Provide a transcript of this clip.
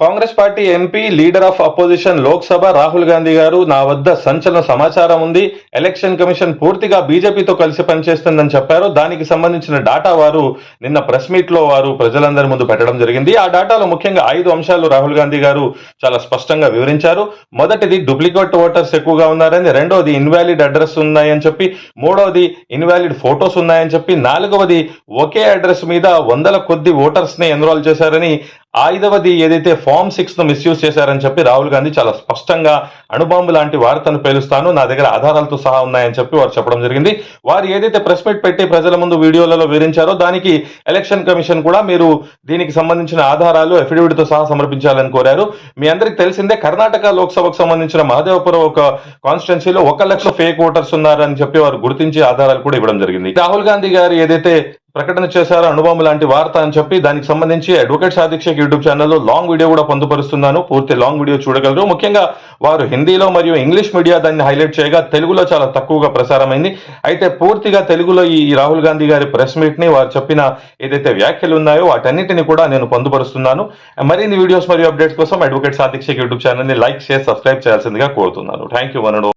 Congress party MP leader of opposition Lok Sabha Rahul Gandhi garu నా వద్ద సంచలన సమాచారం ఉంది. ఎలక్షన్ కమిషన్ పూర్తిగా బీజేపీతో కలిసి పనిచేస్తుందని చెప్పారు. దానికి సంబంధించిన డాటా వారు నిన్న ప్రెస్ మీట్లో వారు ప్రజలందరి ముందు పెట్టడం జరిగింది. ఆ డాటాలో ముఖ్యంగా ఐదు అంశాలు రాహుల్ గాంధీ గారు చాలా స్పష్టంగా వివరించారు. మొదటిది డూప్లికేట్ ఓటర్స్ ఎక్కువగా ఉన్నారని రెండోది ఇన్వాలిడ్ అడ్రస్ ఉన్నాయని చెప్పి మూడవది ఇన్వాలిడ్ ఫోటోస్ ఉన్నాయని చెప్పి నాలుగవది ఒకే అడ్రస్ మీద వందల కొద్ది ఓటర్స్ని ఎన్రోల్ చేశారని ఐదవది ఏదైతే ఫామ్ సిక్స్ను మిస్యూజ్ చేశారని చెప్పి రాహుల్ గాంధీ చాలా స్పష్టంగా అణుబాంబు లాంటి వార్తను పేలుస్తాను నా దగ్గర ఆధారాలతో సహా ఉన్నాయని చెప్పి వారు చెప్పడం జరిగింది. వారు ఏదైతే ప్రెస్ మీట్ పెట్టి ప్రజల ముందు వీడియోలలో వివరించారో దానికి ఎలక్షన్ కమిషన్ కూడా మీరు దీనికి సంబంధించిన ఆధారాలు అఫిడవిట్తో సహా సమర్పించాలని కోరారు. మీ అందరికి తెలిసిందే కర్ణాటక లోక్సభకు సంబంధించిన మహదేవపురం ఒక కాన్స్టిట్యున్సీలో ఒక లక్ష ఫేక్ ఓటర్స్ ఉన్నారని చెప్పి వారు గుర్తించి ఆధారాలు కూడా ఇవ్వడం జరిగింది. రాహుల్ గాంధీ గారు ఏదైతే ప్రకటన చేశారు అనుభవం లాంటి వార్త అని చెప్పి దానికి సంబంధించి అడ్వకేట్ సాధిక్షక్ యూట్యూబ్ ఛానల్లో లాంగ్ వీడియో కూడా పొందుపరుస్తున్నాను. పూర్తి లాంగ్ వీడియో చూడగలరు. ముఖ్యంగా వారు హిందీలో మరియు ఇంగ్లీష్ మీడియా దాన్ని హైలైట్ చేయగా తెలుగులో చాలా తక్కువగా ప్రసారమైంది. అయితే పూర్తిగా తెలుగులో ఈ రాహుల్ గాంధీ గారి ప్రెస్ మీట్ని వారు చెప్పిన ఏదైతే వ్యాఖ్యలు ఉన్నాయో వాటన్నిటిని కూడా నేను పొందుపరుస్తున్నాను. మరిన్ని వీడియోస్ మరియు అప్డేట్స్ కోసం అడ్వకేట్ సాధిక్షక్ యూట్యూబ్ ఛానల్ని లైక్ చేసి సబ్స్క్రైబ్ చేయాల్సిందిగా కోరుతున్నాను. Thank you వనడు